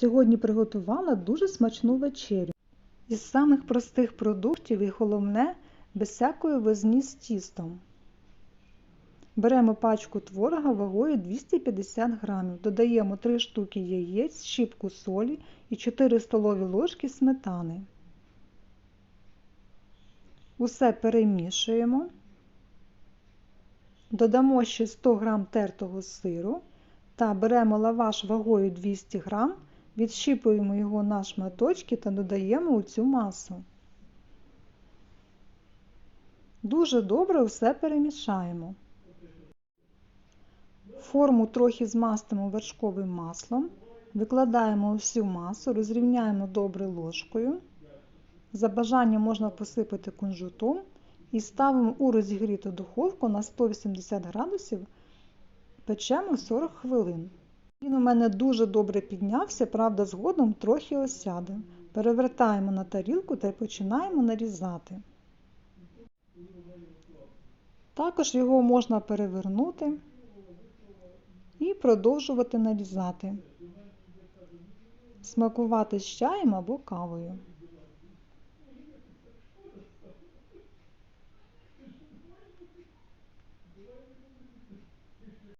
Сьогодні приготувала дуже смачну вечерю. Із самих простих продуктів і головне, без всякої возні з тістом. Беремо пачку творога вагою 250 грамів, додаємо 3 штуки яєць, щіпку солі і 4 столові ложки сметани. Усе перемішуємо. Додамо ще 100 г тертого сиру та беремо лаваш вагою 200 г, відщіпуємо його на шматочки та додаємо у цю масу. Дуже добре все перемішаємо. Форму трохи змастимо вершковим маслом, викладаємо всю масу, розрівняємо добре ложкою. За бажанням можна посипати кунжутом і ставимо у розігріту духовку на 180 градусів, печемо 40 хвилин. Він у мене дуже добре піднявся, правда, згодом трохи осяде. Перевертаємо на тарілку та й починаємо нарізати. Також його можна перевернути і продовжувати нарізати, смакувати з чаєм або кавою.